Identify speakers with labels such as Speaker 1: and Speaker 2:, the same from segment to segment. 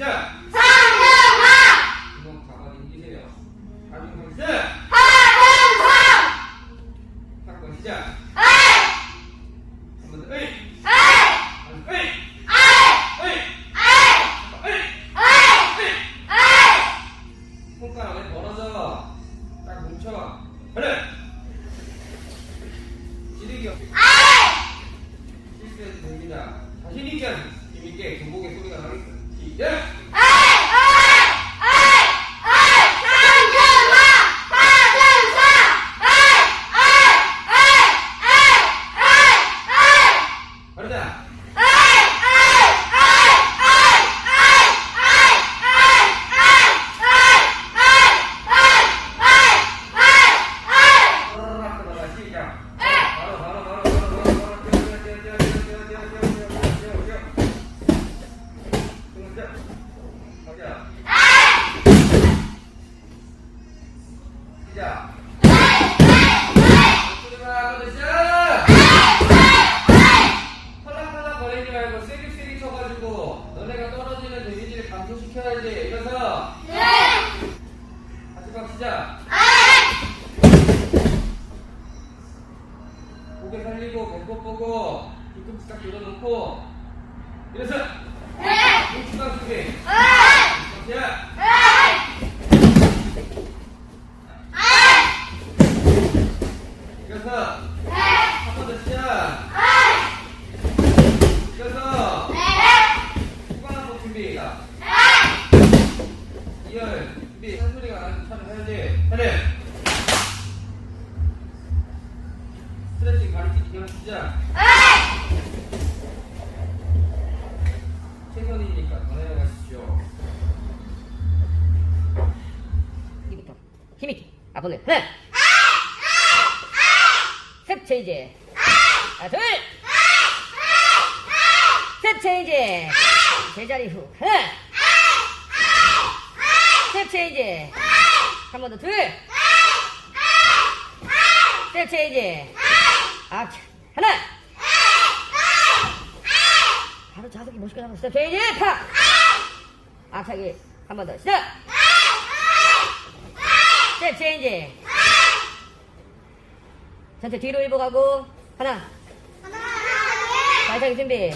Speaker 1: 야 너네가 떨어지는 데미지를 감소시켜야지. 일어서. 마지막 시작. 고개 살리고 배꼽 보고 뒤꿈치 딱 들어놓고 일어서. 중간 준비. 시작. 일어서. 한 번 더 시작. 일어서. 후방 한번 준비. 이열 준비. 한 소리가 나는 차를 해야지. 하늘. 스트레칭 가르치기 기원 시작. 최선이니까 더 내려가십시오.
Speaker 2: 이부터 힘있게 앞으로 하나 스텝 체인지 하나 둘 스텝 체인지 제자리 후 하나 스텝 체인지 한 번 더둘 스텝 체인지 아 하나. 바로 자석이 멋있게 나면 스텝 체인지 파. 악차기 한번 더 시작. 스텝 체인지. 전체 뒤로 일보 가고 하나. 발차기 준비.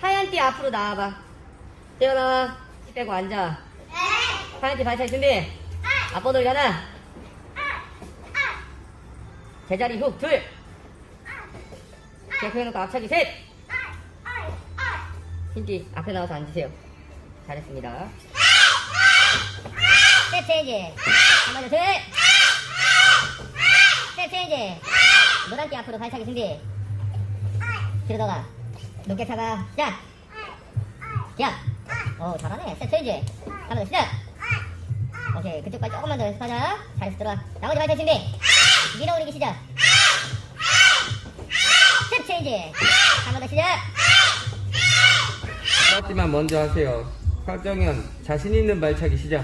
Speaker 2: 하얀 띠 앞으로 나와봐. 뛰어나와. 티 빼고 앉아. 하얀 띠 발차기 준비. 앞번호리 하나. 제자리 훅둘 계획해놓고 앞차기 셋! 흰띠 앞에 나와서 앉으세요. 잘했습니다. 더 둘. 스텝 체인지 노란 띠 앞으로 발차기 뒤로 너가 높게 차가. 시작. 시작. 오 잘하네. 한번 더 시작. 오케이. 그쪽 발 조금만 더 연습하자. 잘했어 들어와. 나머지 발차기 준비 밀어 올리기 시작 스텝 체인지 한 번 더 시작
Speaker 1: 하지만 먼저 하세요. 화정현 자신 있는 발차기 시작.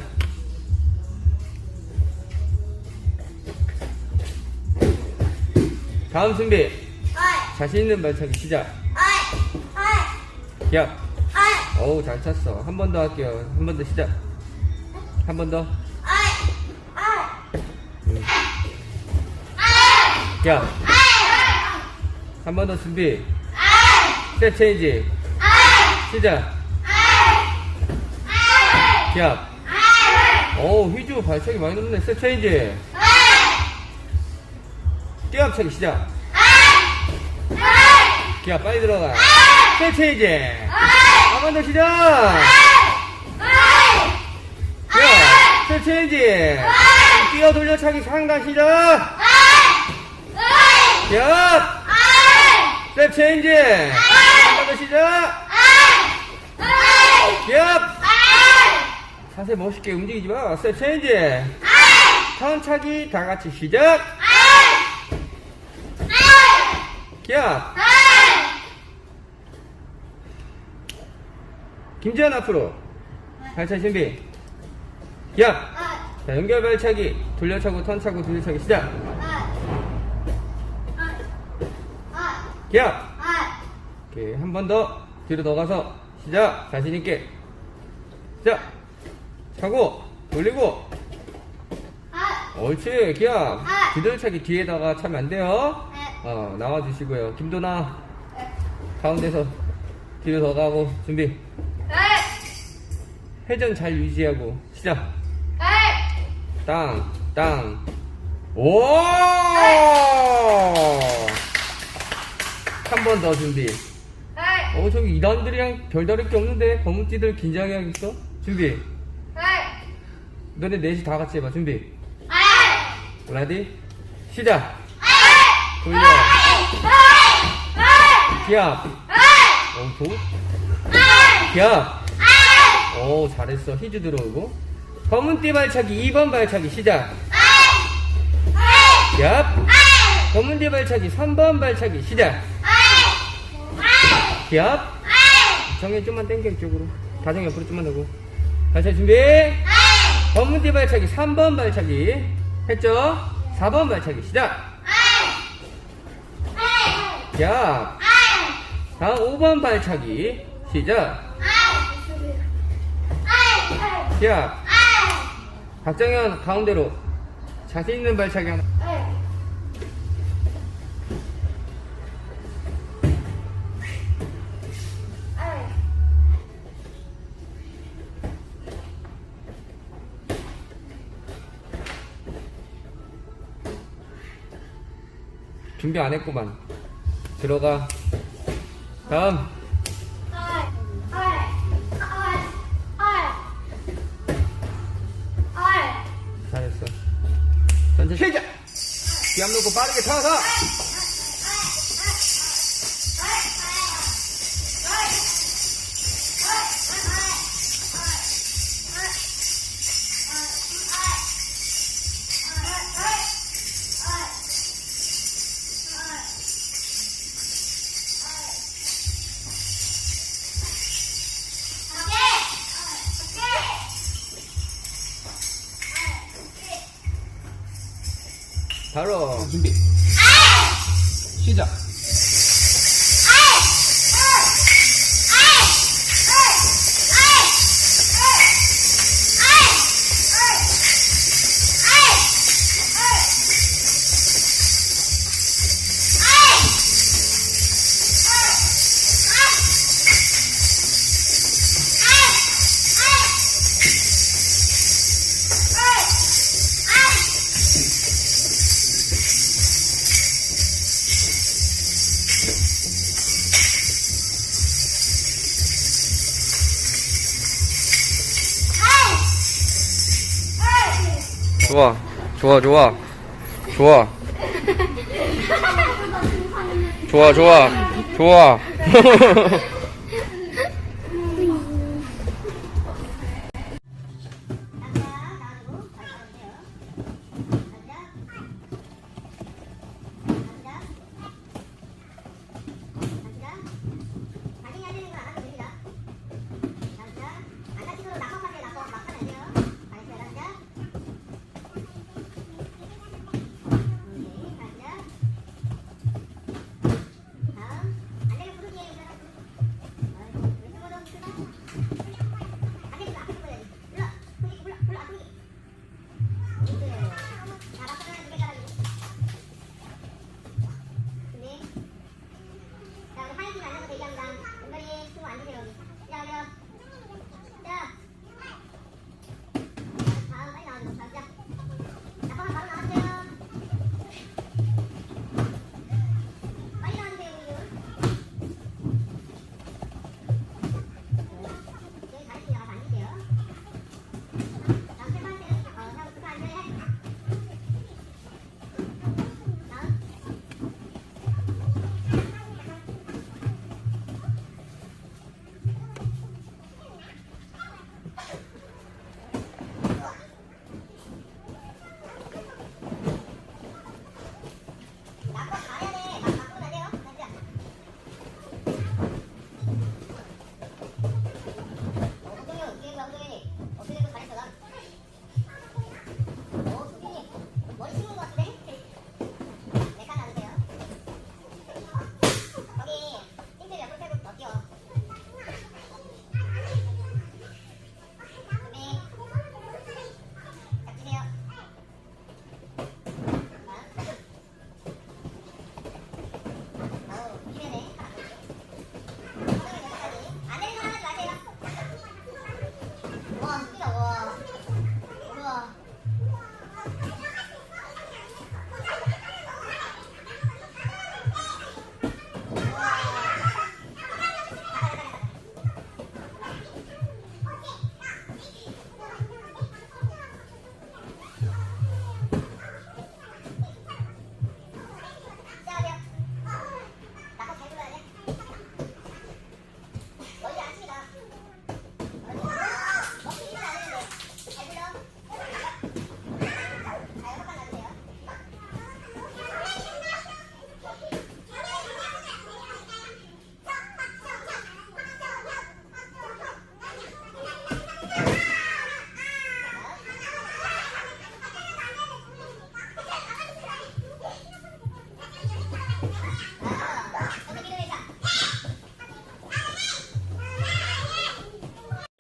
Speaker 1: 다음 준비. 자신 있는 발차기 시작. 야. 어우 잘 찼어. 한 번 더 할게요. 한 번 더 시작. 한 번 더. 음. 야. 한 번 더 준비. 스텝 체인지. 시작. 기압. 오, 휘주 발차기 많이 높네. 스텝 체인지. 뛰어압차기 시작. 기압 빨리 들어가. 스텝 체인지. 한 번 더 시작. 기압. 스텝 체인지. 뛰어 돌려차기 상단 시작. 기압. 스텝 체인지. 한번 시작. 기업. 자세 멋있게 움직이지 마. 스텝 체인지. 천차기 다 같이 시작. 기업. 김지현 앞으로. 발차기 준비. 기업. 자, 연결 발차기. 돌려차고 턴차고 돌려차기 시작. 기합. 오케이. 한 번 더. 뒤로 더 가서 시작. 자신 있게. 시작. 차고, 돌리고. 옳지. 기합. 뒤돌차기 뒤에다가 차면 안 돼요. 어, 나와 주시고요. 김도나. 가운데서 뒤로 더 가고, 준비. 회전 잘 유지하고, 시작. 땅, 땅. 오! 한 번 더 준비. 어, 저기 이단들이랑 별다를 게 없는데, 검은띠들 긴장해 야겠어? 준비. 너네 넷이 다 같이 해봐. 준비. 레디? 시작. 돌려. 기압. 어, 도? 기압. 오, 잘했어. 히즈 들어오고. 검은띠 발차기 2번 발차기 시작. 기압. 검은띠 발차기 3번 발차기 시작. 기압. 정해 좀만 당겨 이쪽으로. 다정 옆으로 좀만 하고. 발차기 준비. 검은띠 발차기 3번 발차기 했죠? 4번 발차기 시작. 기압. 다음 5번 발차기 시작. 기압. 박정현 가운데로 자신 있는 발차기 하나. 준비 안 했구만. 들어가. 다음. 잘했어. 전체 시작! 기압 놓고 빠르게 타서! 좋아. 좋아, 좋아. 좋아. 좋아, 좋아. 좋아.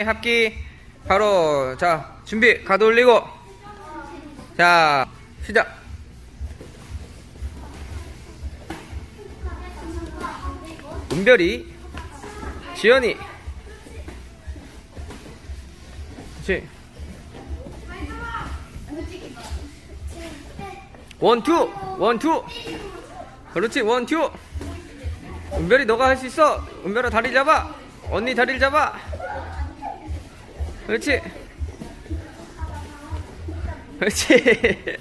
Speaker 1: 합기 바로 자 준비 가도 올리고. 자 시작. 은별이 지연이. 그렇지 원투 원투. 그렇지 원투. 은별이 너가 할 수 있어. 은별아 다리 잡아. 언니 다리를 잡아 그렇지. 그렇지.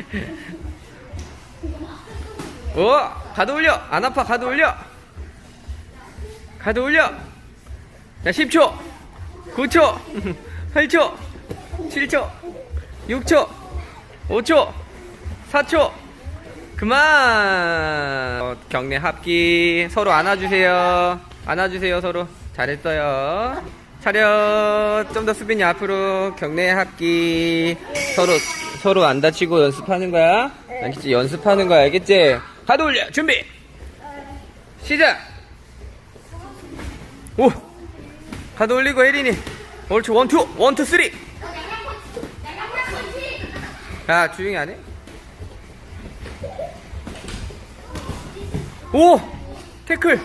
Speaker 1: 오 가도 올려. 안 아파. 가도 올려. 가도 올려. 자 10초. 9초. 8초. 7초. 6초. 5초. 4초. 그만. 어, 경례 합기. 서로 안아주세요. 안아주세요 서로. 잘했어요 차렷. 좀 더 수빈이 앞으로 경례 합기. 서로 서로 안 다치고 연습하는 거야? 알겠지? 연습하는 거야 알겠지? 가도 올려! 준비! 시작! 오! 가도 올리고 혜린이. 옳지 원투 원투 쓰리! 야 조용히 안 해? 오! 태클!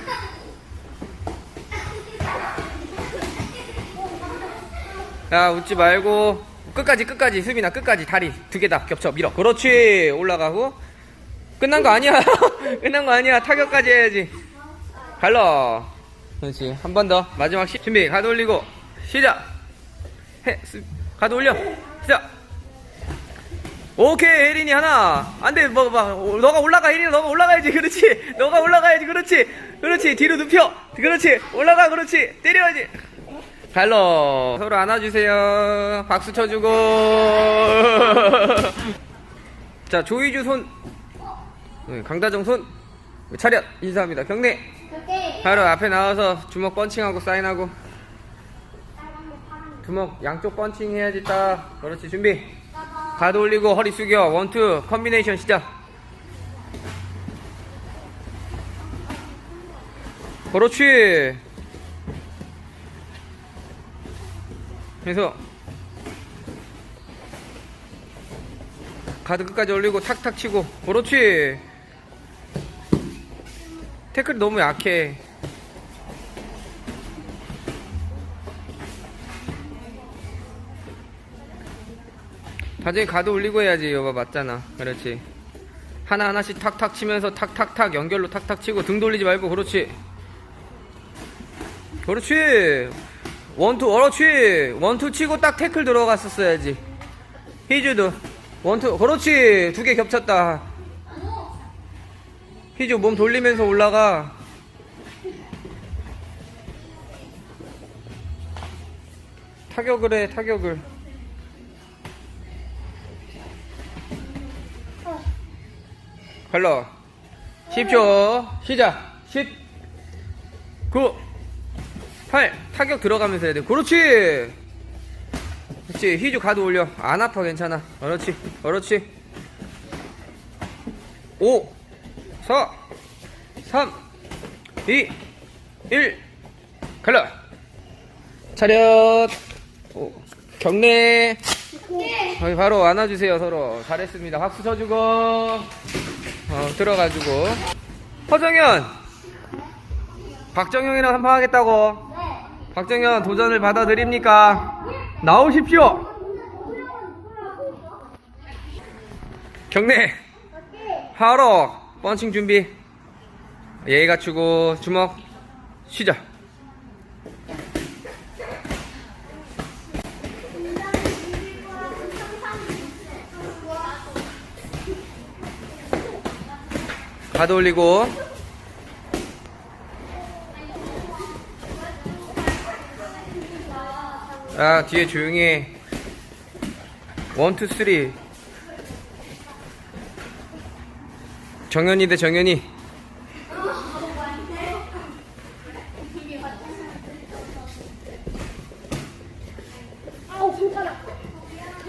Speaker 1: 야, 웃지 말고. 끝까지, 끝까지. 수빈아, 끝까지. 다리 두 개 다 겹쳐. 밀어. 그렇지. 올라가고. 끝난 거 아니야. 끝난 거 아니야. 타격까지 해야지. 갈러. 그렇지. 한 번 더. 마지막 시, 준비. 가도 올리고. 시작. 해. 수, 가도 올려. 시작. 오케이 혜린이 하나 안돼 뭐, 뭐 너가 올라가 혜린이 너가 올라가야지 그렇지 너가 올라가야지 그렇지 그렇지 뒤로 눕혀 그렇지 올라가 그렇지 때려야지 갈로 서로 안아주세요. 박수 쳐주고. 자 조이주 손. 네, 강다정 손. 차렷. 인사합니다. 경례. 바로 앞에 나와서 주먹 펀칭하고 사인하고. 주먹 양쪽 펀칭 해야지 딱. 그렇지 준비. 가드 올리고 허리 숙여. 원투. 컨비네이션 시작. 그렇지 그래서 가드 끝까지 올리고 탁탁 치고. 그렇지. 태클 너무 약해. 나중에 가드 올리고 해야지. 여봐 맞잖아. 그렇지. 하나하나씩 탁탁 치면서 탁탁탁 연결로 탁탁 치고 등 돌리지 말고. 그렇지. 그렇지 원투 그렇지. 원투 치고 딱 태클 들어갔었어야지. 희주도. 원투 그렇지. 두 개 겹쳤다. 희주 몸 돌리면서 올라가. 타격을 해 타격을. 걸러 10초. 시작. 10 9 8 타격 들어가면서 해야 돼. 그렇지! 그렇지. 희주 가도 올려. 안 아파 괜찮아. 그렇지. 그렇지. 5 4 3 2 1 걸러 차렷. 오, 경례. 거기 바로 안아주세요 서로. 잘했습니다. 박수 쳐주고 어, 들어가지고. 허정현! 박정현이랑 한판 하겠다고 박정현 도전을 받아들입니까? 나오십시오. 경례 바로 펀칭 준비. 예의 갖추고 주먹 시작 가드 올리고 아 뒤에 조용히 해. 원투 쓰리 정현이 대 정현이.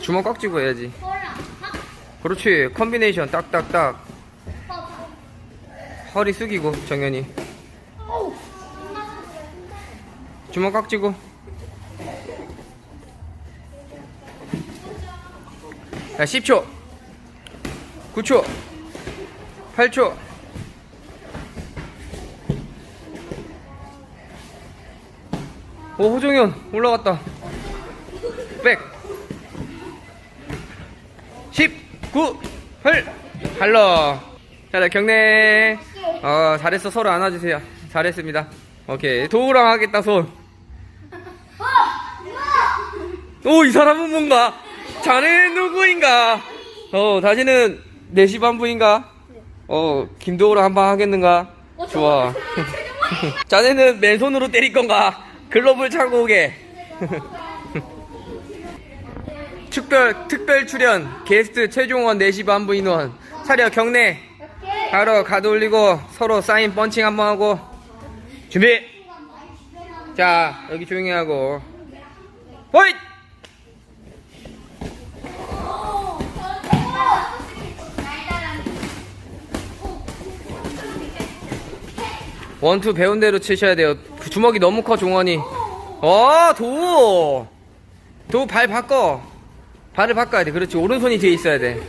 Speaker 1: 주먹 꽉 쥐고 해야지. 그렇지. 컨비네이션. 딱딱딱. 허리 숙이고 정현이. 주먹 꽉 쥐고 자, 10초. 9초. 8초. 오, 호종현 올라갔다. 백. 10, 9, 8, 할러. 자, 자, 경례. 어, 잘했어. 서로 안아주세요. 잘했습니다. 오케이. 도우랑 하겠다, 손. 오, 이 사람은 뭔가? 자네 누구인가? 어, 다시는 4시 반부인가? 어, 김도우랑 한번 하겠는가? 좋아. 자네는 맨손으로 때릴 건가? 글러브를 차고 오게. 특별, 특별 출연, 게스트 최종원 4시 반부 인원. 차려, 경례. 바로 가도 올리고, 서로 사인 펀칭 한번 하고. 준비! 자, 여기 조용히 하고. 호잇! 원투 배운 대로 치셔야 돼요. 그 주먹이 너무 커, 종원이. 어, 도! 도 발 바꿔. 발을 바꿔야 돼. 그렇지. 오른손이 뒤에 있어야 돼.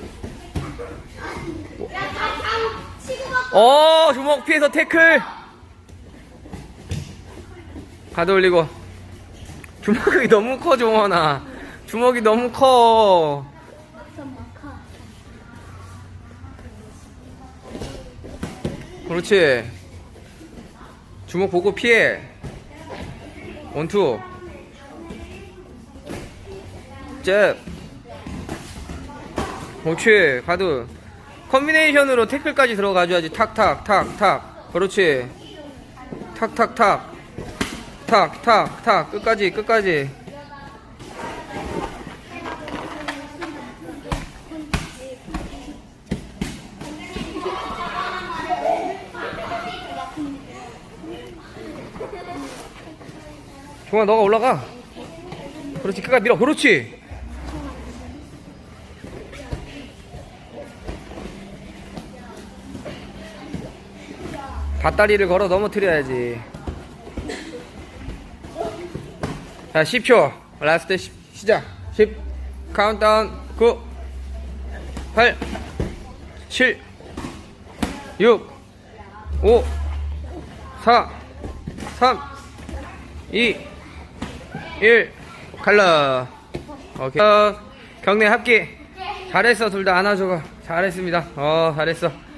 Speaker 1: 어, 주먹 피해서 태클. 가드 올리고. 주먹이 너무 커, 종원아. 주먹이 너무 커. 그렇지. 주먹 보고 피해. 원투. 잽. 그렇지. 가드. 컨비네이션으로 태클까지 들어가줘야지. 탁탁, 탁, 탁. 그렇지. 탁, 탁, 탁. 탁, 탁, 탁. 끝까지, 끝까지. 종아, 너가 올라가. 그렇지. 끝까지 밀어. 그렇지. 밭다리를 걸어 넘어뜨려야지. 자, 10초. 라스트 10, 시작. 10. 카운트다운. 9. 8. 7. 6. 5. 4. 3. 2. 1. 칼라. 오케이. 어, 경례 합기. 잘했어. 둘 다 안아줘가. 잘했습니다. 어, 잘했어.